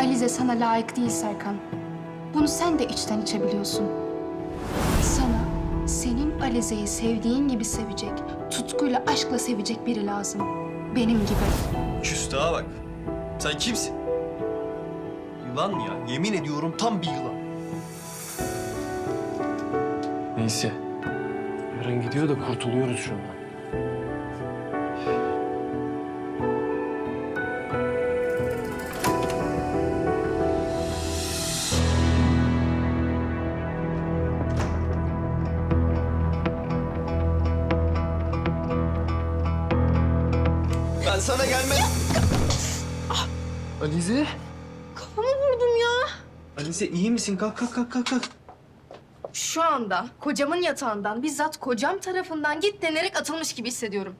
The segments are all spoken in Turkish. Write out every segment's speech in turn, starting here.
Alize sana layık değil Serkan. Bunu sen de içten içe biliyorsun. Sana senin Alize'yi sevdiğin gibi sevecek, tutkuyla, aşkla sevecek biri lazım. Benim gibi. Küstaha bak. Sen kimsin? Yılan ya. Yemin ediyorum tam bir yılan. Neyse. Yarın gidiyor da kurtuluyoruz şundan. Ben sana gelmedim. Alize. Kafamı vurdum ya. Alize iyi misin? Kalk kalk kalk kalk. kalk. Şu anda kocamın yatağından bizzat kocam tarafından git denerek atılmış gibi hissediyorum.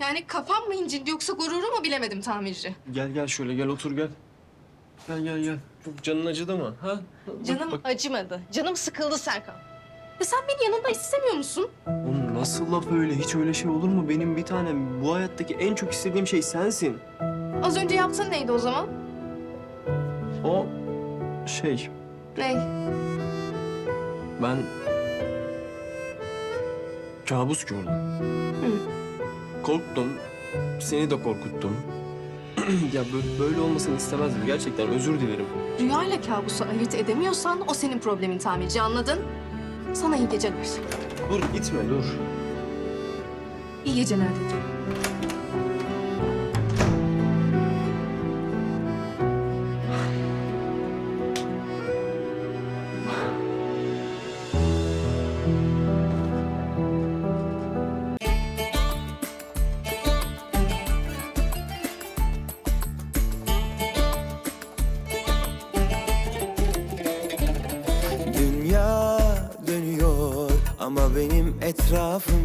Yani kafam mı incindi yoksa gururu mu bilemedim tamirci. Gel gel şöyle gel otur gel. Gel gel gel. Çok canın acıdı mı? Ha? Bak, Canım bak. acımadı. Canım sıkıldı Serkan. Ya sen beni yanında istemiyor musun? Oğlum nasıl laf öyle? Hiç öyle şey olur mu? Benim bir tanem bu hayattaki en çok istediğim şey sensin. Az önce yaptığın neydi o zaman? O şey Ney? ben kabus gördüm. Korktum. Seni de korkuttum. ya böyle, böyle olmasını istemezdim. Gerçekten özür dilerim. Rüyayla kabusu ayırt edemiyorsan o senin problemin tamirci anladın? Sana iyi geceler. Dur gitme dur. İyi geceler dedim. Ama benim etrafım